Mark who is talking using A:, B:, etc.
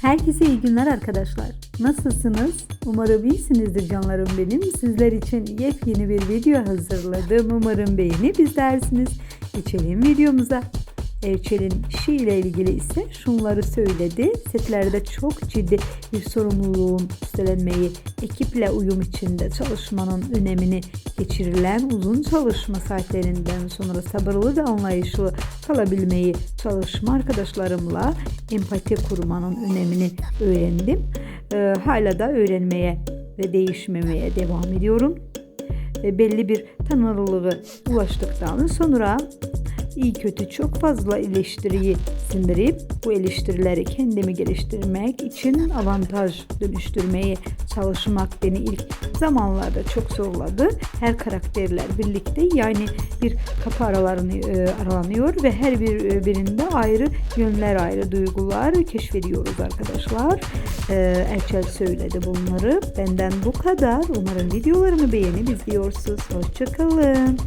A: Herkese iyi günler arkadaşlar. Nasılsınız? Umarım iyisinizdir canlarım benim. Sizler için yepyeni bir video hazırladım. Umarım beğenip izlersiniz. Geçelim videomuza. Elçel'in işi ile ilgili ise şunları söyledi. Setlerde çok ciddi bir sorumluluğun üstlenmeyi, ekiple uyum içinde çalışmanın önemini, geçirilen uzun çalışma saatlerinden sonra sabırlı ve anlayışlı kalabilmeyi, çalışma arkadaşlarımla empati kurmanın önemini öğrendim. Ee, hala da öğrenmeye ve değişmemeye devam ediyorum. Ve belli bir tanınırlığı ulaştıktan sonra iyi kötü çok fazla eleştiriyi sindirip bu eleştirileri kendimi geliştirmek için avantaj dönüştürmeye çalışmak beni ilk zamanlarda çok zorladı. Her karakterler birlikte yani bir kapı aralarını e, aralanıyor ve her bir e, birinde ayrı yönler ayrı duygular keşfediyoruz arkadaşlar. E, Erçel söyledi bunları. Benden bu kadar. Umarım videolarımı beğenip izliyorsunuz. Hoşçakalın.